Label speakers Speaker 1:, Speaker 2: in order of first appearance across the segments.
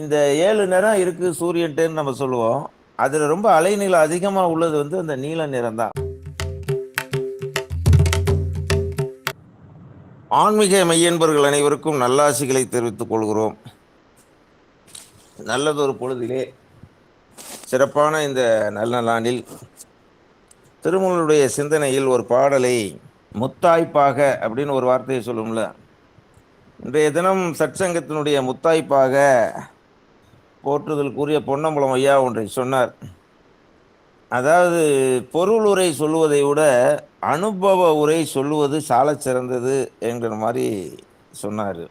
Speaker 1: இந்த ஏழு நிறம் இருக்கு சூரியன்ட்டுன்னு நம்ம சொல்லுவோம். அதுல ரொம்ப அலைநீளம் அதிகமா உள்ளது வந்து அந்த நீல நிறம் தான் ஆன்மீக மையன்பர்கள் அனைவருக்கும் நல்லாசிகளை தெரிவித்துக் கொள்கிறோம். நல்லதொரு பொழுதிலே சிறப்பான இந்த நல்ல நாளில் திருமூலருடைய சிந்தனையில் ஒரு பாடலை முத்தாய்ப்பாக அப்படின்னு ஒரு வார்த்தையை சொல்லும்ல. இன்றைய தினம் சற்சங்கத்தினுடைய முத்தாய்ப்பாக போற்றுதலுக்குரிய பொன்னம்பலம் ஐயா ஒன்றை சொன்னார். அதாவது பொருள் உரை சொல்லுவதை விட அனுபவ உரை சொல்லுவது சால சிறந்தது என்கிற மாதிரி சொன்னார்.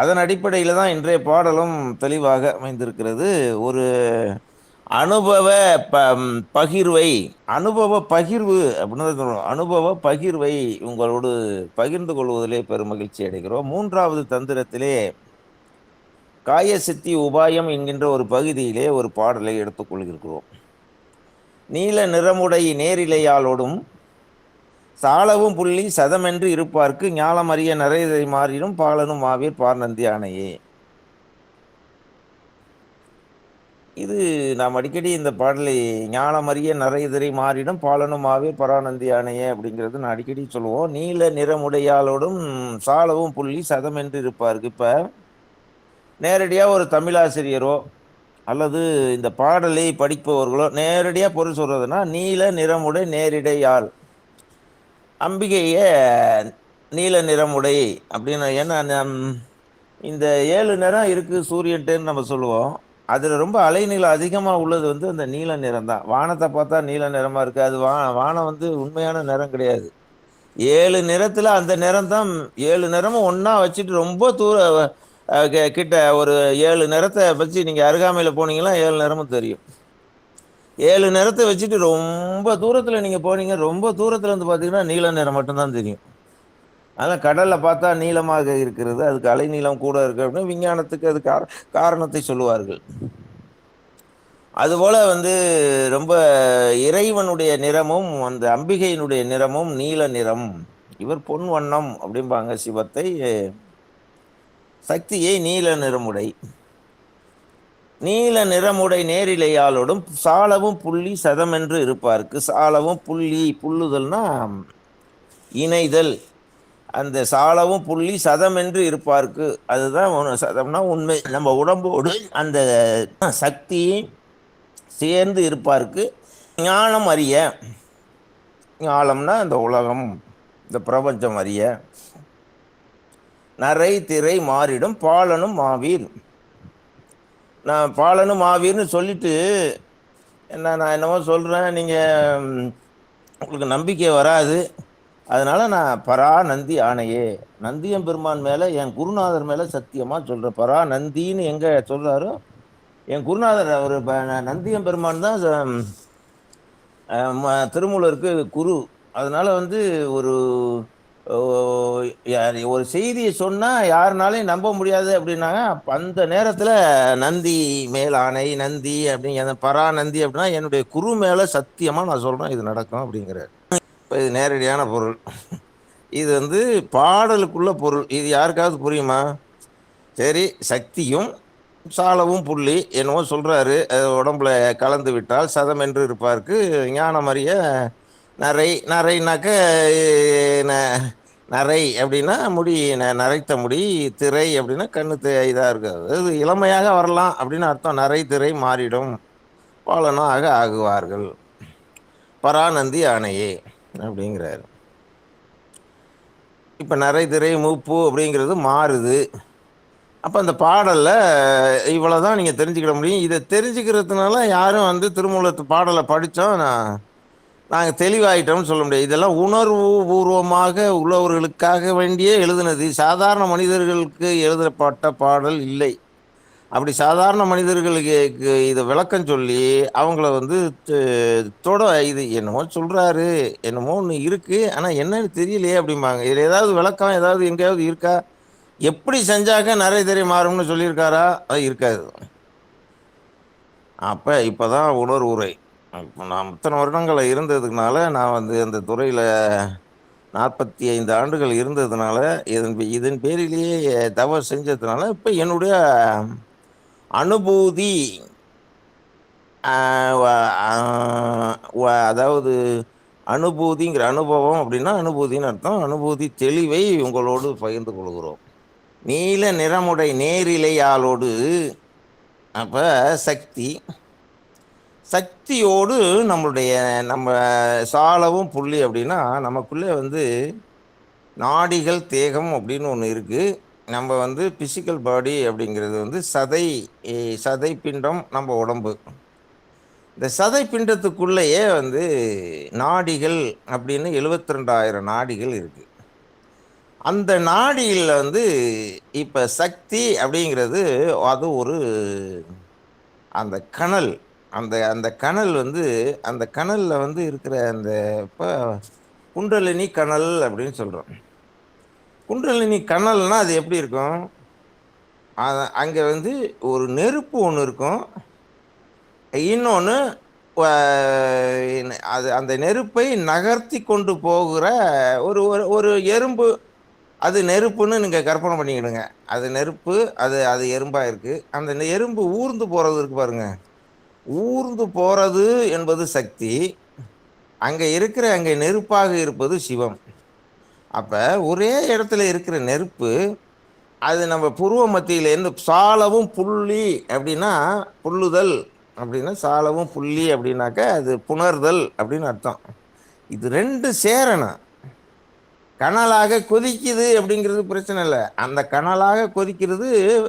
Speaker 1: அதன் அடிப்படையில் தான் இன்றைய பாடலும் தெளிவாக அமைந்திருக்கிறது. ஒரு அனுபவ ப பகிர்வை அனுபவ பகிர்வு அப்படின்னு தான் சொல்லணும் அனுபவ பகிர்வை உங்களோடு பகிர்ந்து கொள்வதிலே பெரும் மகிழ்ச்சி அடைகிறோம். மூன்றாவது தந்திரத்திலே காயசித்தி உபாயம் என்கின்ற ஒரு பகுதியிலே ஒரு பாடலை எடுத்துக்கொள்கிறோம். நீல நிறமுடை நேரிலையாலோடும் சாலவும் புள்ளி சதமென்று இருப்பார்க்கு ஞாலமறிய நிறையதை மாறினும் பாலனும் மாவீர் பார்நந்தி ஆணையே இது நாம் அடிக்கடி இந்த பாடலை ஞானமறிய நரைதிரை மாறிடும் பாலனும் மாவீர் பரானந்தி ஆணையே அப்படிங்கிறது நான் அடிக்கடி சொல்லுவோம். நீல நிறமுடையாலோடும் சாலவும் புள்ளி சதமென்று இருப்பாருக்கு. இப்போ நேரடியாக ஒரு தமிழாசிரியரோ அல்லது இந்த பாடலை படிப்பவர்களோ நேரடியாக பொருள் சொல்கிறதுனா நீல நிறமுடை நேரிடையால் அம்பிகையே நீல நிறமுடை அப்படின்னு ஏன்னா இந்த ஏழு நிறம் இருக்குது சூரியன்ட்டுன்னு நம்ம சொல்லுவோம். அதில் ரொம்ப அலைநீளம் அதிகமாக உள்ளது வந்து அந்த நீல நிறம் தான் வானத்தை பார்த்தா நீல நிறமாக இருக்குது அது வா வானம் வந்து உண்மையான நிறம் கிடையாது. ஏழு நிறத்தில் அந்த நிறம் தான் ஏழு நிறமும் ஒன்றா வச்சுட்டு ரொம்ப தூர கிட்ட ஒரு ஏழு நிறத்தை வச்சு நீங்கள் அருகாமையில் போனீங்கன்னா ஏழு நிறமும் தெரியும். ஏழு நிறத்தை வச்சுட்டு ரொம்ப தூரத்தில் நீங்கள் போனீங்க ரொம்ப தூரத்தில் இருந்து பார்த்தீங்கன்னா நீல நிறம் மட்டும்தான் தெரியும். அதான் கடலில் பார்த்தா நீளமாக இருக்கிறது அதுக்கு அலைநீளம் கூட இருக்குது அப்படின்னு விஞ்ஞானத்துக்கு அது கார காரணத்தை சொல்லுவார்கள். அதுபோல் வந்து ரொம்ப இறைவனுடைய நிறமும் அந்த அம்பிகையினுடைய நிறமும் நீல நிறம் இவர் பொன் வண்ணம் அப்படிம்பாங்க சிவத்தை. சக்தியை நீல நிறமுடை. நீல நிறமுடை நேரிலையாளோடும் சாலவும் புள்ளி சதமென்று இருப்பார்க்கு. சாலவும் புள்ளி புல்லுதல்னா இணைதல். அந்த சாலவும் புள்ளி சதமென்று இருப்பார்க்கு. அதுதான் சதம்னா உண்மை. நம்ம உடம்போடு அந்த சக்தி சேர்ந்து இருப்பார்க்கு. ஞானம் அறிய. ஞானம்னா இந்த உலகம் இந்த பிரபஞ்சம் அறிய. நரை திரை மாறிடும் பாலனும் மாவீர். நான் பாலனும் மாவீர்னு சொல்லிட்டு என்ன நான் என்னவோ சொல்கிறேன் நீங்கள் உங்களுக்கு நம்பிக்கை வராது. அதனால் நான் பரா நந்தி ஆணையே. நந்தியம் பெருமான் மேலே என் குருநாதர் மேலே சத்தியமாக சொல்கிறேன் பரா நந்தின்னு எங்கே சொல்கிறாரோ என் குருநாதர் அவர் நந்தியம் பெருமான் தான் திருமூலருக்கு குரு. அதனால் வந்து ஒரு ஒரு செய்தியை சொன்னால் யாருனாலையும் நம்ப முடியாது அப்படின்னாங்க. அந்த நேரத்தில் நந்தி மேல் ஆணை நந்தி அப்படிங்கிற பரா நந்தி அப்படின்னா என்னுடைய குரு மேலே சத்தியமாக நான் சொல்கிறேன் இது நடக்கும் அப்படிங்கிறார். இப்போ இது நேரடியான பொருள். இது வந்து பாடலுக்குள்ள பொருள். இது யாருக்காவது புரியுமா? சரி சக்தியும் சாலவும் புள்ளி என்னவோ சொல்கிறாரு உடம்புல கலந்து விட்டால் சதம் என்று இருப்பார்க்கு. ஞானம் அறிய நரை நரைனாக்க நரை அப்படின்னா முடி ந- நரைத்த முடி திரை அப்படின்னா கண்ணு இதாக இருக்காது. அது இளமையாக வரலாம் அப்படின்னு அர்த்தம். நரை திரை மாறிடும். பாலனாக ஆகுவார்கள். பரானந்தி ஆணையே அப்படிங்கிறாரு. இப்போ நரை திரை மூப்பு அப்படிங்கிறது மாறுது. அப்போ அந்த பாடலில் இவ்வளோ தான் நீங்கள் தெரிஞ்சுக்கிட முடியும். இதை தெரிஞ்சுக்கிறதுனால யாரும் வந்து திருமூலத்து பாடலை படித்தோம் நான் நாங்கள் தெளிவாயிட்டோம்னு சொல்ல முடியாது. இதெல்லாம் உணர்வு பூர்வமாக உள்ளவர்களுக்காக வேண்டியே எழுதுனது. சாதாரண மனிதர்களுக்கு எழுதப்பட்ட பாடல் இல்லை. அப்படி சாதாரண மனிதர்களுக்கு இதை விளக்கம் சொல்லி அவங்கள வந்து தொட இது என்னமோ சொல்கிறாரு என்னமோ ஒன்று இருக்குது ஆனால் என்னன்னு தெரியலையே அப்படிம்பாங்க. இதில் ஏதாவது விளக்கம் ஏதாவது எங்கேயாவது இருக்கா? எப்படி செஞ்சாக்க நிறைய தெரிய மாறும்னு சொல்லியிருக்காரா? அது இருக்காது. அப்போ இப்போ தான் உணர்வுரை. நான் இத்தனை வருடங்கள் இருந்ததுனால நான் வந்து அந்த துறையில் நாற்பத்தி ஐந்து ஆண்டுகள் இருந்ததுனால இதன் பே- இதன் பேரிலேயே தவறு செஞ்சதுனால இப்போ என்னுடைய அனுபூதி அதாவது அனுபூதிங்கிற அனுபவம் அப்படின்னா அனுபூதின்னு அர்த்தம். அனுபூதி தெளிவை உங்களோடு பகிர்ந்து கொள்கிறோம். நீல நிறமுடை நேரிலையாலோடு அப்போ சக்தி சக்தியோடு நம்மளுடைய நம்ம சாலவும் புள்ளி அப்படின்னா நமக்குள்ளே வந்து நாடிகள் தேகம் அப்படின்னு ஒன்று இருக்குது நம்ம வந்து ஃபிசிக்கல் பாடி அப்படிங்கிறது வந்து சதை சதை பிண்டம் நம்ம உடம்பு. இந்த சதை பிண்டத்துக்குள்ளேயே வந்து நாடிகள் அப்படின்னு எழுபத்தி ரெண்டாயிரம் நாடிகள் இருக்குது அந்த நாடியில் வந்து இப்போ சக்தி அப்படிங்கிறது அது ஒரு அந்த கனல். அந்த அந்த கனல் வந்து அந்த கனலில் வந்து இருக்கிற அந்த இப்போ குண்டலினி கனல் அப்படின்னு சொல்கிறோம் குண்டலினி கனல்னால் அது எப்படி இருக்கும்? அங்கே வந்து ஒரு நெருப்பு ஒன்று இருக்கும். இன்னொன்று அது அந்த நெருப்பை நகர்த்தி கொண்டு போகிற ஒரு ஒரு ஒரு எறும்பு. அது நெருப்புன்னு நீங்கள் கற்பனை பண்ணிக்கிடுங்க. அது நெருப்பு அது அது எறும்பாக இருக்குது அந்த எறும்பு ஊர்ந்து போகிறது இருக்கு பாருங்கள் ஊர்ந்து போறது என்பது சக்தி அங்கே இருக்கிற அங்கே நெருப்பாக இருப்பது சிவம். அப்போ ஒரே இடத்துல இருக்கிற நெருப்பு அது நம்ம புருவ மத்தியில் இருந்து சாலவும் புள்ளி அப்படின்னா புல்லுதல் அப்படின்னா சாலவும் புள்ளி அப்படின்னாக்க அது புணர்தல் அப்படின்னு அர்த்தம். இது ரெண்டு சேரணும். கனலாக கொதிக்குது அப்படிங்கிறது பிரச்சனை இல்லை. அந்த கனலாக கொதிக்கிறது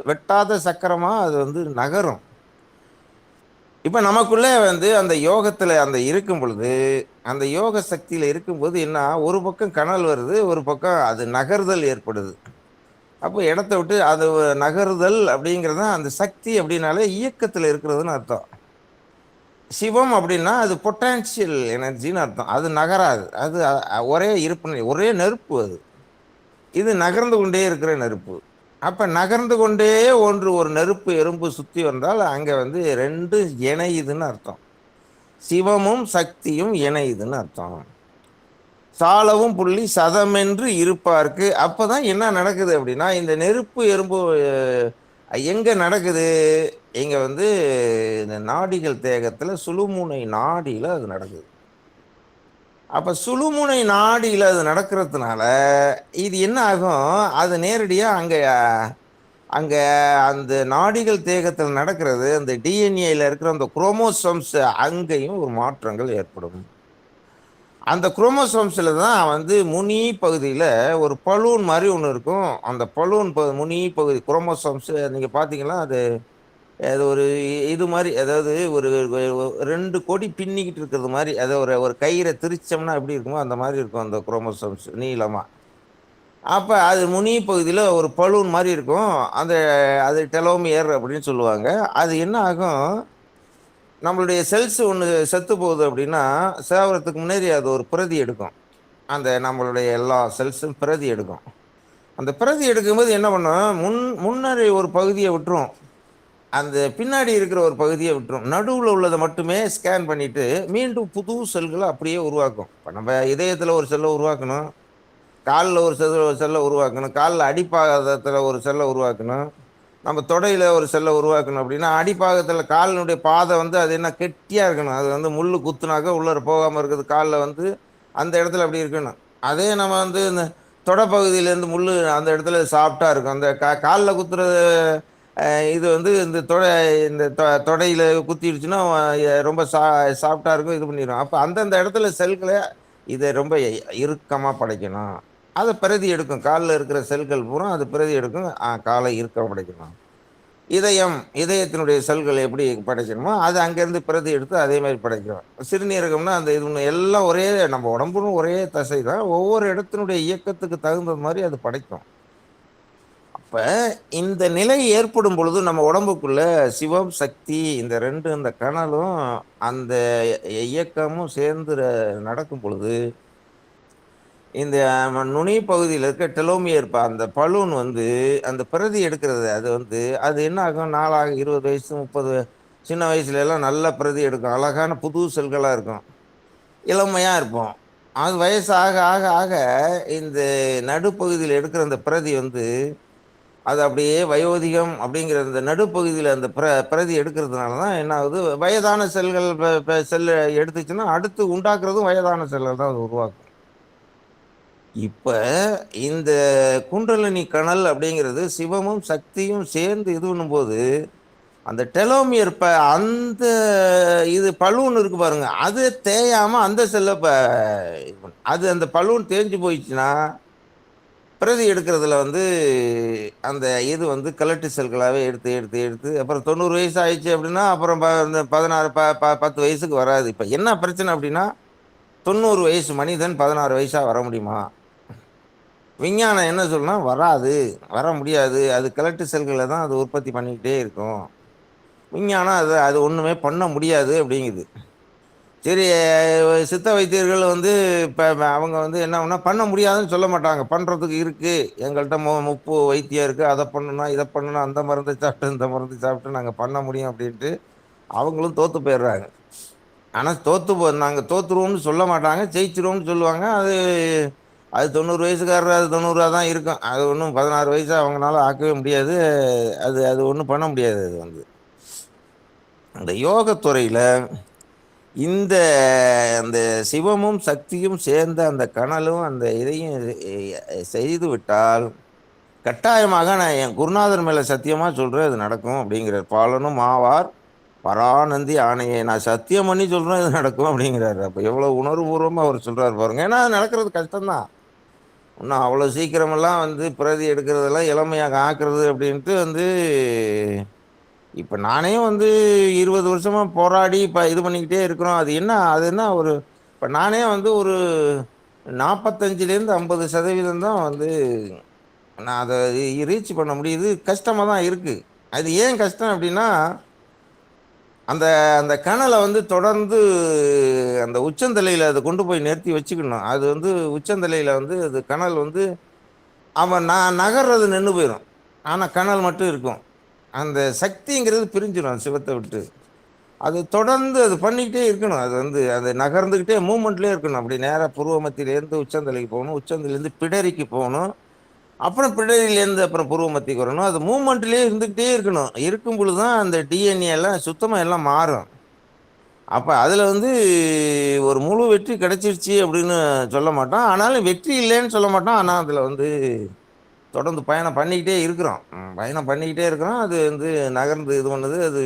Speaker 1: வெட்டாத சக்கரமாக அது வந்து நகரும். இப்போ நமக்குள்ளே வந்து அந்த யோகத்தில் அந்த இருக்கும் பொழுது அந்த யோக சக்தியில் இருக்கும்போது என்ன ஒரு பக்கம் கனல் வருது ஒரு பக்கம் அது நகர்தல் ஏற்படுது. அப்போ இடத்த விட்டு அது நகருதல் அப்டிங்கிறதா அந்த சக்தி அப்படின்னாலே இயக்கத்தில் இருக்கிறதுன்னு அர்த்தம். சிவம் அப்படின்னா அது பொட்டான்சியல் எனர்ஜின்னு அர்த்தம். அது நகராது. அது ஒரே இருப்பு ஒரே நெருப்பு அது. இது நகர்ந்து கொண்டே இருக்கிற நெருப்பு. அப்ப நகர்ந்து கொண்டே ஒன்று ஒரு நெருப்பு எறும்பு சுத்தி வந்தால் அங்க வந்து ரெண்டு இணையுதுன்னு அர்த்தம். சிவமும் சக்தியும் இணையுதுன்னு அர்த்தம். சாலவும் புள்ளி சதமென்று இருப்பார்க்கு. அப்பதா என்ன நடக்குது அப்படின்னா இந்த நெருப்பு எறும்பு எங்க நடக்குது? இங்க வந்து இந்த நாடிகள் தேகத்துல சுழுமுனை நாடியில அது நடக்குது. அப்போ சுழுமுனை நாடியில் அது நடக்கிறதுனால இது என்ன ஆகும்? அது நேரடியாக அங்கே அங்கே அந்த நாடிகள் தேகத்தில் நடக்கிறது அந்த டிஎன்ஏயில் இருக்கிற அந்த குரோமோசோம்ஸ் அங்கேயும் ஒரு மாற்றங்கள் ஏற்படும். அந்த குரோமோசோம்ஸில் தான் வந்து முனி பகுதியில் ஒரு பலூன் மாதிரி ஒன்று இருக்கும். அந்த பலூன் முனி பகுதி குரோமோசோம்ஸ் நீங்கள் பார்த்தீங்கன்னா அது அது ஒரு இது மாதிரி அதாவது ஒரு ரெண்டு கோடி பின்னிக்கிட்டு இருக்கிறது மாதிரி அதை ஒரு ஒரு கயிறை திரிச்சோம்னா எப்படி இருக்குமோ அந்த மாதிரி இருக்கும் அந்த குரோமோசோம்ஸ் நீளமாக அப்போ அது முனி பகுதியில் ஒரு பலூன் மாதிரி இருக்கும். அந்த அது டெலோமியர் அப்படின்னு சொல்லுவாங்க. அது என்ன ஆகும்? நம்மளுடைய செல்ஸ் ஒன்று செத்து போகுது அப்படின்னா சேவரத்துக்கு முன்னாடி அது ஒரு பிரதி எடுக்கும். அந்த நம்மளுடைய எல்லா செல்ஸும் பிரதி எடுக்கும். அந்த பிரதி எடுக்கும்போது என்ன பண்ணும்? முன் முன்னரை ஒரு பகுதியை விட்டுரும். அந்த பின்னாடி இருக்கிற ஒரு பகுதியை விட்டுரும். நடுவில் உள்ளதை மட்டுமே ஸ்கேன் பண்ணிட்டு மீண்டும் புது செல்களை அப்படியே உருவாக்கும். இப்போ நம்ம இதயத்தில் ஒரு செல்லை உருவாக்கணும். காலில் ஒரு செல்லில் ஒரு செல்லை உருவாக்கணும். காலில் அடிப்பாகத்தில் ஒரு செல்லை உருவாக்கணும். நம்ம தொடையில் ஒரு செல்லை உருவாக்கணும் அப்படின்னா அடிப்பாகத்தில் காலினுடைய பாதை வந்து அது என்ன கெட்டியாக இருக்கணும். அது வந்து முள் குத்துனாக்க உள்ளே போகாமல் இருக்குது. காலில் வந்து அந்த இடத்துல அப்படி இருக்கணும். அதே நம்ம வந்து இந்த தொடப்பகுதியிலேருந்து முள் அந்த இடத்துல சாஃப்டாக இருக்கும். அந்த கால்ல குத்துறது இது வந்து இந்த தொடை இந்த தொடையில குத்திடுச்சுன்னா ரொம்ப சா சாஃப்டாக இருக்கும் இது பண்ணிடும் அப்போ அந்தந்த இடத்துல செல்களை இதை ரொம்ப இறுக்கமாக படைக்கணும். அதை பிரதி எடுக்கும். காலில் இருக்கிற செல்கள் பூரா அது பிரதி எடுக்கும். காலை இறுக்கம் படைக்கணும். இதயம் இதயத்தினுடைய செல்கள் எப்படி படைக்கணுமோ அது அங்கேருந்து பிரதி எடுத்து அதே மாதிரி படைக்கணும் சிறுநீரகம்னா அந்த இது எல்லாம் ஒரே நம்ம உடம்புன்னு ஒரே தசை தான் ஒவ்வொரு இடத்தினுடைய இயக்கத்துக்கு தகுந்த மாதிரி அது படைக்கும். இப்போ இந்த நிலை ஏற்படும் பொழுது நம்ம உடம்புக்குள்ள சிவம் சக்தி இந்த ரெண்டு இந்த கனலும் அந்த இயக்கமும் சேர்ந்து நடக்கும் பொழுது இந்த நுனி பகுதியில் இருக்க டெலோமியர் அந்த பலூன் வந்து அந்த பிரதி எடுக்கிறது அது வந்து அது என்ன ஆகும்? நாலாக இருபது வயசு முப்பது சின்ன வயசுல எல்லாம் நல்ல பிரதி எடுக்கும். அழகான புது செல்களாக இருக்கும். இளமையாக இருப்போம். அது வயசு ஆக ஆக ஆக இந்த நடுப்பகுதியில் எடுக்கிற அந்த பிரதி வந்து அது அப்படியே வயோதிகம் அப்படிங்கிற அந்த நடுப்பகுதியில் அந்த பிர பிரதி எடுக்கிறதுனால தான் என்ன ஆகுது வயதான செல்கள் ப செல்ல எடுத்துச்சுன்னா அடுத்து உண்டாக்குறதும் வயதான செல்கள் தான் அது உருவாக்கும். இப்போ இந்த குண்டலினி கணல் அப்படிங்கிறது சிவமும் சக்தியும் சேர்ந்து இது பண்ணும்போது அந்த டெலோமியர் ப அந்த இது பலூன் இருக்கு பாருங்க. அது தேயாமல் அந்த செல்லை இப்போ அது அந்த பலூன் தேஞ்சு போயிடுச்சுன்னா பிரதி எடுக்கிறதுல வந்து அந்த இது வந்து கலெக்டி செல்களாகவே எடுத்து எடுத்து எடுத்து அப்புறம் தொண்ணூறு வயசு ஆயிடுச்சு அப்படின்னா அப்புறம் ப இந்த பதினாறு ப ப பத்து வயசுக்கு வராது. இப்போ என்ன பிரச்சனை அப்படின்னா தொண்ணூறு வயசு மனிதன் பதினாறு வயசாக வர முடியுமா? விஞ்ஞானம் என்ன சொல்லுனா வராது. வர முடியாது. அது கிழட்டு செல்களை தான் அது உற்பத்தி பண்ணிக்கிட்டே இருக்கும். விஞ்ஞானம் அது அது ஒன்றுமே பண்ண முடியாது அப்படிங்குது. சரி சித்த வைத்தியர்கள் வந்து இப்போ அவங்க வந்து என்ன பண்ண முடியாதுன்னு சொல்ல மாட்டாங்க. பண்ணுறதுக்கு இருக்குது எங்கள்கிட்ட மு முப்பு வைத்தியம் இருக்குது அதை பண்ணணும் இதை பண்ணணும். அந்த மருந்து சாப்பிட்டு இந்த மருந்து சாப்பிட்டு நாங்கள் பண்ண முடியும் அப்படின்ட்டு அவங்களும் தோற்று போயிடுறாங்க. ஆனால் தோற்று போ நாங்கள் தோற்றுருவோம்னு சொல்ல மாட்டாங்க. ஜெயிச்சிருவோம்னு சொல்லுவாங்க. அது அது தொண்ணூறு வயசுக்காரர் அது தொண்ணூறுரூவா தான் இருக்கும். அது ஒன்றும் பதினாறு வயசு அவங்களால ஆக்கவே முடியாது. அது அது ஒன்றும் பண்ண முடியாது அது வந்து. அந்த யோகத்துறையில் துறையில் இந்த அந்த சிவமும் சக்தியும் சேர்ந்த அந்த கனலும் அந்த இதையும் செய்து விட்டால் கட்டாயமாக நான் என் குருநாதர் மேல சத்தியமா சொல்றேன் அது நடக்கும் அப்படிங்கிறார். பாலனும் ஆவார் பரானந்தி ஆணையை நான் சத்தியம் பண்ணி சொல்றேன் இது நடக்கும் அப்படிங்கிறாரு. அப்போ எவ்வளவு உணர்வுபூர்வமா அவர் சொல்றாரு பாருங்க. ஏன்னா அது நடக்கிறது கஷ்டம்தான். இன்னும் அவ்வளோ சீக்கிரமெல்லாம் வந்து பிரதி எடுக்கிறதெல்லாம் இளமையாக ஆக்குறது அப்படின்ட்டு வந்து இப்போ நானே வந்து இருபது வருஷமாக போராடி இப்போ இது பண்ணிக்கிட்டே இருக்கிறோம். அது என்ன அது என்ன ஒரு இப்போ நானே வந்து ஒரு நாற்பத்தஞ்சிலேருந்து ஐம்பது சதவீதம் தான் வந்து நான் அதை ரீச் பண்ண முடியுது. கஷ்டமாக தான் இருக்குது அது ஏன் கஷ்டம் அப்படின்னா அந்த அந்த கணலை வந்து தொடர்ந்து அந்த உச்சந்தலையில் அதை கொண்டு போய் நிறுத்தி வச்சுக்கணும். அது வந்து உச்சந்தலையில் வந்து அது கணல் வந்து அவன் நான் நகர்றது நின்று போயிடும் ஆனால் கணல் மட்டும் இருக்கும். அந்த சக்திங்கிறது பிரிஞ்சிடும் சிவத்தை விட்டு. அது தொடர்ந்து அது பண்ணிக்கிட்டே இருக்கணும். அது வந்து அது நகர்ந்துக்கிட்டே மூமெண்ட்லேயே இருக்கணும். அப்படி நேராக புருவமத்திலேருந்து உச்சந்தலைக்கு போகணும் உச்சந்தலைருந்து பிடரிக்கு போகணும் அப்புறம் பிடரியிலேருந்து அப்புறம் புருவமத்திக்கு வரணும். அது மூமெண்ட்லேயே இருந்துக்கிட்டே இருக்கணும். இருக்கும் பொழுதுதான் அந்த டிஎன்ஏ எல்லாம் சுத்தமாக எல்லாம் மாறும். அப்போ அதில் வந்து ஒரு முழு வெற்றி கிடைச்சிருச்சு அப்படின்னு சொல்ல மாட்டோம். ஆனாலும் வெற்றி இல்லைன்னு சொல்ல மாட்டோம். ஆனால் அதில் வந்து தொடர்ந்து பயணம் பண்ணிக்கிட்டே இருக்கிறோம். பயணம் பண்ணிக்கிட்டே இருக்கிறோம். அது வந்து நகர்ந்து இது பண்ணுது அது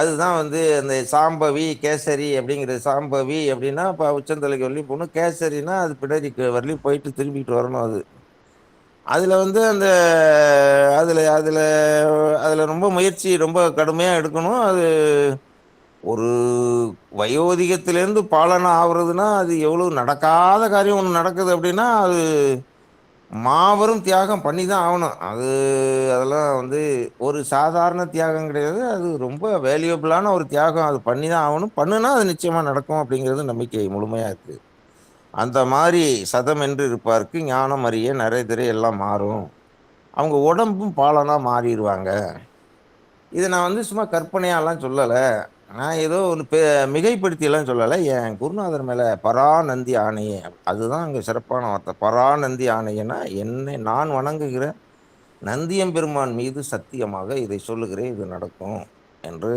Speaker 1: அதுதான் வந்து அந்த சாம்பவி கேசரி அப்டிங்கிறது சாம்பவி அப்படின்னா இப்போ உச்சந்தலைக்கு வரலையும் போகணும் கேசரினா அது பிடரிக்கு வரலையும் போயிட்டு திரும்பிட்டு வரணும் அது. அதில் வந்து அந்த அதில் அதில் அதில் ரொம்ப முயற்சி ரொம்ப கடுமையாக எடுக்கணும். அது ஒரு வயோதிகத்திலேருந்து பாலனாக ஆவுறதுன்னா அது எவ்வளோ நடக்காத காரியம் ஒன்று நடக்குது அப்படின்னா அது மாபெரும் தியாகம் பண்ணி தான் ஆகணும். அது அதெல்லாம் வந்து ஒரு சாதாரண தியாகம் கிடையாது. அது ரொம்ப வேல்யூபிளான ஒரு தியாகம். அது பண்ணி தான் ஆகணும். பண்ணுனா அது நிச்சயமாக நடக்கும் அப்படிங்கிறது நம்பிக்கை முழுமையாக இருக்குது அந்த மாதிரி சதம் என்று இருப்பார்க்கு ஞானம் அறிய நிறைய திரை எல்லாம் மாறும். அவங்க உடம்பும் பாலனாக மாறிடுவாங்க. இதை நான் வந்து சும்மா கற்பனையாலாம் சொல்லலை. நான் ஏதோ ஒன்று பெ மிகைப்படுத்தியெல்லாம் சொல்லலை. என் குருநாதர் மேலே பராநந்தி ஆணையே. அதுதான் அங்கே சிறப்பான வார்த்தை. பராநந்தி ஆணையன்னா என்னை நான் வணங்குகிற நந்தியம்பெருமான் மீது சத்தியமாக இதை சொல்லுகிறேன். இது நடக்கும் என்று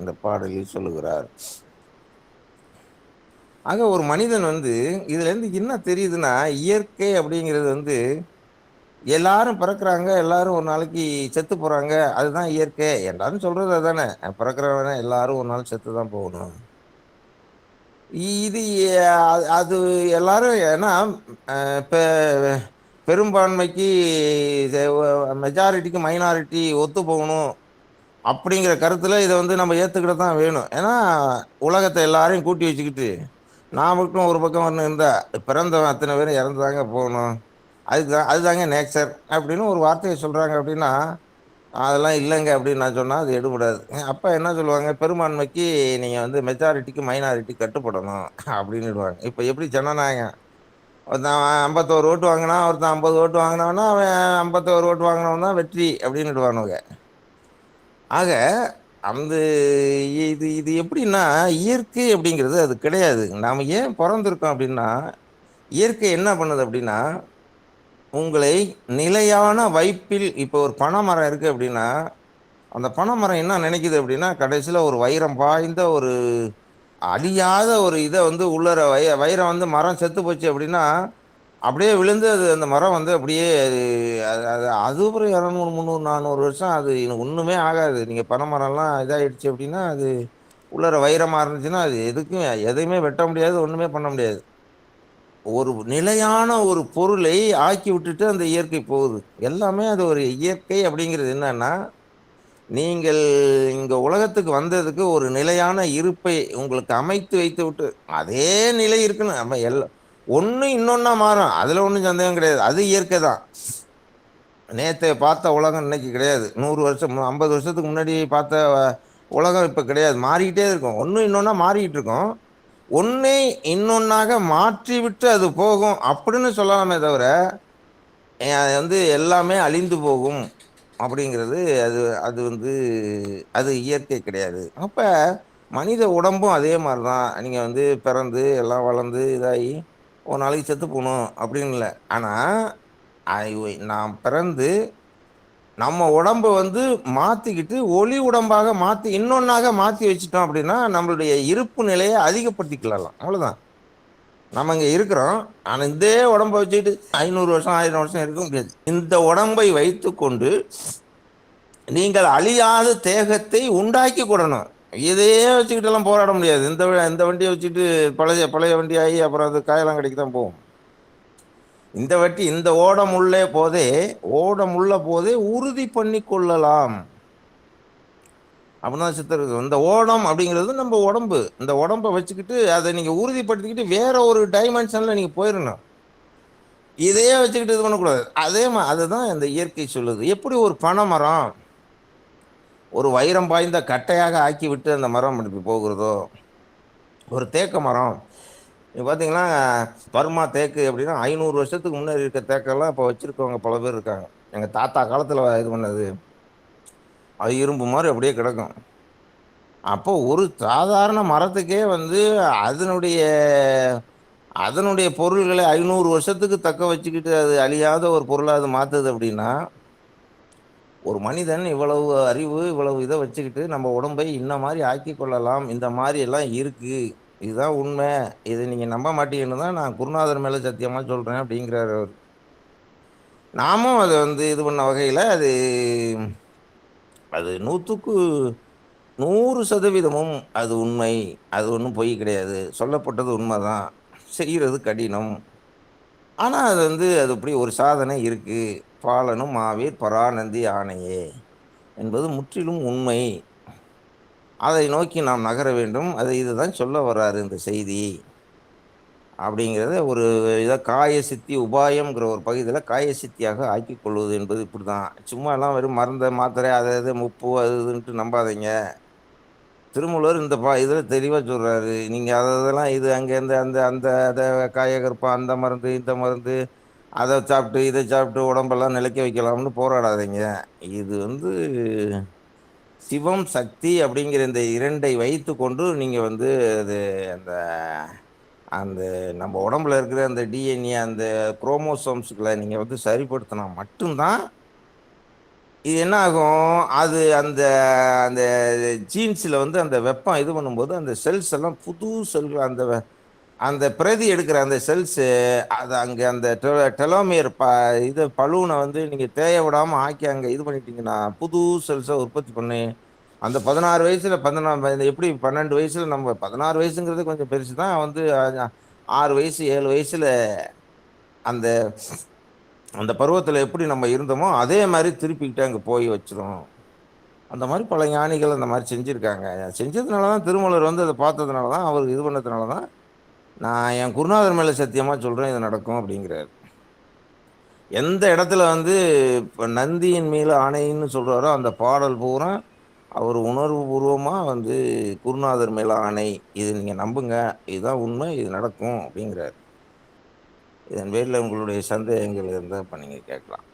Speaker 1: இந்த பாடலில் சொல்லுகிறார். ஆக ஒரு மனிதன் வந்து இதுலேருந்து என்ன தெரியுதுன்னா இயற்கை அப்படிங்கிறது வந்து எல்லாரும் பிறக்கிறாங்க எல்லாரும் ஒரு நாளைக்கு செத்து போறாங்க அதுதான் இயற்கை. எல்லாரும் சொல்றது அதானே? பிறக்கிறவன எல்லாரும் ஒரு நாள் செத்து தான் போகணும். இது அது எல்லாரும் ஏன்னா இப்போ பெரும்பான்மைக்கு மெஜாரிட்டிக்கு மைனாரிட்டி ஒத்து போகணும் அப்படிங்கிற கருத்தில் இதை வந்து நம்ம ஏற்றுக்கிட்ட தான் வேணும். ஏன்னா உலகத்தை எல்லாரையும் கூட்டி வச்சுக்கிட்டு நான் மட்டும் ஒரு பக்கம் ஒன்று இருந்தால் பிறந்தவன் அத்தனை பேரும் இறந்துதாங்க போகணும். அதுதான் அதுதாங்க நேச்சர் அப்படின்னு ஒரு வார்த்தையை சொல்கிறாங்க அப்படின்னா அதெல்லாம் இல்லைங்க அப்படின்னு நான் சொன்னால் அது எடுபடாது. அப்போ என்ன சொல்லுவாங்க? பெரும்பான்மைக்கு நீங்கள் வந்து மெஜாரிட்டிக்கு மைனாரிட்டி கட்டுப்படணும் அப்படின்னுடுவாங்க. இப்போ எப்படி ஜனநாயகம்? ஒருத்தன் ஐம்பத்தோரு ஓட்டு வாங்கினா ஒருத்தன் ஐம்பது ஓட்டு வாங்கினவனா அவன் ஐம்பத்தோரு ஓட்டு வாங்கினவன் தான் வெற்றி அப்படின்னுடுவானுங்க. ஆக அந்த இது இது எப்படின்னா இயற்கை அப்படிங்கிறது அது கிடையாது. நாம் ஏன் பிறந்திருக்கோம் அப்படின்னா இயற்கை என்ன பண்ணுது அப்படின்னா உங்களை நிலையான வைப்பில் இப்போ ஒரு பனைமரம் இருக்குது அப்படின்னா அந்த பனைமரம் என்ன நினைக்குது அப்படின்னா கடைசியில் ஒரு வைரம் பாய்ந்த ஒரு அழியாத ஒரு இதை வந்து உள்ளற வை வைரம் வந்து மரம் செத்து போச்சு அப்படின்னா அப்படியே விழுந்து அது அந்த மரம் வந்து அப்படியே அது அது அது ஒரு இரநூறு முந்நூறு நானூறு வருஷம் அது ஒன்றுமே ஆகாது. நீங்கள் பனைமரம்லாம் இதாயிடுச்சு அப்படின்னா அது உள்ளார வைரமாக இருந்துச்சுன்னா அது எதுக்கும் எதையுமே வெட்ட முடியாது ஒன்றுமே பண்ண முடியாது. ஒரு நிலையான ஒரு பொருளை ஆக்கி விட்டுட்டு அந்த இயற்கை போகுது. எல்லாமே அது ஒரு இயற்கை அப்படிங்கிறது என்னன்னா நீங்கள் இங்க உலகத்துக்கு வந்ததுக்கு ஒரு நிலையான இருப்பை உங்களுக்கு அமைத்து வைத்து விட்டு அதே நிலை இருக்குன்னு நம்ம எல்லாம் ஒன்று இன்னொன்னா மாறும். அதில் ஒன்றும் சந்தேகம் கிடையாது. அது இயற்கை தான். நேற்று பார்த்த உலகம் இன்னைக்கு கிடையாது. நூறு வருஷம் ஐம்பது வருஷத்துக்கு முன்னாடி பார்த்த உலகம் இப்போ கிடையாது. மாறிக்கிட்டே இருக்கும். ஒன்றும் இன்னொன்னா மாறிக்கிட்டு இருக்கோம். ஒன்றை இன்னொன்னாக மாற்றி விட்டு அது போகும் அப்படின்னு சொல்லலாமே தவிர அது வந்து எல்லாமே அழிந்து போகும் அப்படிங்கிறது அது அது வந்து அது இயற்கை கிடையாது. அப்போ மனித உடம்பும் அதே மாதிரி தான் நீங்கள் வந்து பிறந்து எல்லாம் வளர்ந்து இதாகி ஒரு நாளைக்கு செத்து போகணும் அப்படின்னு இல்லை. ஆனால் ஐ பிறந்து நம்ம ஒடம்ப வந்து மாத்திக்கிட்டு ஒளி உடம்பாக மாத்தி இன்னொன்னாக மாத்தி வச்சுட்டோம் அப்படின்னா நம்மளுடைய இருப்பு நிலையை அதிகப்படுத்திக்கலாம் அவ்ளோதா நம்ம இங்க இருக்கிறோம். ஆனா இதே உடம்ப வச்சுக்கிட்டு ஐநூறு வருஷம் ஆயிரம் வருஷம் இருக்க முடியாது. இந்த உடம்பை வைத்து கொண்டு நீங்கள் அழியாத தேகத்தை உண்டாக்கி கொடணும் இதையே வச்சுக்கிட்டெல்லாம் போராட முடியாது. இந்த இந்த வண்டியை வச்சுட்டு பழைய பழைய வண்டி ஆகி அப்புறம் அது காயெல்லாம் கிடைக்க தான் போகும். இந்த வட்டி இந்த ஓடம் உள்ளே போதே ஓடம் உள்ள போதே உறுதி பண்ணி கொள்ளலாம். அப்படின்னா சித்தர் இந்த ஓடம் அப்படிங்கிறது நம்ம உடம்பு. இந்த உடம்பை வச்சுக்கிட்டு அதை நீங்கள் உறுதிப்படுத்திக்கிட்டு வேற ஒரு டைமென்ஷனில் நீங்கள் போயிடணும். இதையே வச்சுக்கிட்டு இது பண்ணக்கூடாது. அதே மா அதுதான் இந்த இயற்கை சொல்லுது. எப்படி ஒரு பனை மரம் ஒரு வைரம் பாய்ந்த கட்டையாக ஆக்கி விட்டு அந்த மரம் இப்படி போகிறதோ ஒரு தேக்க மரம் இப்போ பார்த்தீங்கன்னா பர்மா தேக்கு அப்படின்னா ஐநூறு வருஷத்துக்கு முன்னாடி இருக்க தேக்கெல்லாம் இப்போ வச்சிருக்கவங்க பல பேர் இருக்காங்க. எங்கள் தாத்தா காலத்தில் இது பண்ணது. அது இரும்பு மாதிரி அப்படியே கிடக்கும். அப்போ ஒரு சாதாரண மரத்துக்கே வந்து அதனுடைய அதனுடைய பொருள்களை ஐநூறு வருஷத்துக்கு தக்க வச்சுக்கிட்டு அது அழியாத ஒரு பொருளாக அது மாற்றுது அப்படின்னா ஒரு மனிதன் இவ்வளவு அறிவு இவ்வளவு இதை வச்சுக்கிட்டு நம்ம உடம்பை இன்ன மாதிரி ஆக்கி கொள்ளலாம் இந்த மாதிரி எல்லாம் இருக்குது இதுதான் உண்மை. இதை நீங்கள் நம்ப மாட்டீங்கன்னு தான் நான் குருநாதர் மேலே சத்தியமாக சொல்கிறேன் அப்படிங்கிறார் அவர். நாமும் அதை வந்து இது பண்ண வகையில் அது அது நூற்றுக்கு நூறு சதவீதமும் அது உண்மை. அது ஒன்றும் பொய் கிடையாது. சொல்லப்பட்டது உண்மை தான் செய்கிறது கடினம். ஆனால் அது வந்து அது அப்படி ஒரு சாதனை இருக்குது பாலனும் மாவீர் பரானந்தி ஆணையே என்பது முற்றிலும் உண்மை. அதை நோக்கி நாம் நகர வேண்டும். அதை இதுதான் சொல்ல வர்றாரு இந்த செய்தி. அப்படிங்கிறத ஒரு இதாக காயசித்தி உபாயம்ங்கிற ஒரு பகுதியில் காயசித்தியாக ஆக்கி கொள்வது என்பது இப்படி தான் சும்மா எல்லாம் வெறும் மருந்த மாத்திரை அதை இது முப்பு அது இதுன்ட்டு நம்பாதீங்க. திருமூலர் இந்த பா இதில் தெளிவாக சொல்கிறாரு நீங்கள் அதெல்லாம் இது அங்கேருந்து அந்த அந்த அதை காயகற்ப அந்த மருந்து இந்த மருந்து அதை சாப்பிட்டு இதை சாப்பிட்டு உடம்பெல்லாம் நிலைக்க வைக்கலாம்னு போராடாதீங்க. இது வந்து சிவம் சக்தி அப்படிங்கிற இந்த இரண்டை வைத்து கொண்டு நீங்கள் வந்து அது அந்த அந்த நம்ம உடம்புல இருக்கிற அந்த டிஎன்ஏ அந்த குரோமோசோம்ஸுக்களை நீங்கள் வந்து சரிப்படுத்தினா மட்டும்தான் இது என்ன ஆகும்? அது அந்த அந்த ஜீன்ஸில் வந்து அந்த வெப்பம் இது பண்ணும்போது அந்த செல்ஸ் எல்லாம் புது செல்கள் அந்த அந்த பிரதி எடுக்கிற அந்த செல்ஸு அது அங்கே அந்த டெலோமியர் ப இது பலூனை வந்து நீங்கள் தேய விடாமல் ஆக்கி அங்கே இது பண்ணிட்டீங்கன்னா புது செல்ஸை உற்பத்தி பண்ணி அந்த பதினாறு வயசுல பதினா எப்படி பன்னெண்டு வயசில் நம்ம பதினாறு வயசுங்கிறது கொஞ்சம் பெருசு தான். வந்து ஆறு வயசு ஏழு வயசில் அந்த அந்த பருவத்தில் எப்படி நம்ம இருந்தோமோ அதே மாதிரி திருப்பிக்கிட்டு அங்கே போய் வச்சிரும். அந்த மாதிரி பல ஞானிகள் அந்த மாதிரி செஞ்சுருக்காங்க. செஞ்சதுனால தான் திருமலர் வந்து அதை பார்த்ததுனால தான் அவர் இது பண்ணதுனால தான் நான் என் குருநாதர் மேலே சத்தியமாக சொல்கிறேன் இது நடக்கும் அப்படிங்கிறார். எந்த இடத்துல வந்து இப்போ நந்தியின் மேல் ஆணைன்னு சொல்கிறாரோ அந்த பாடல் பூரா அவர் உணர்வு பூர்வமாக வந்து குருநாதர் மேல ஆணை. இது நீங்கள் நம்புங்க. இதுதான் உண்மை. இது நடக்கும் அப்படிங்கிறார். இதன் பேரில் உங்களுடைய சந்தேகங்கள் இருந்தால் இப்போ நீங்கள் கேட்கலாம்.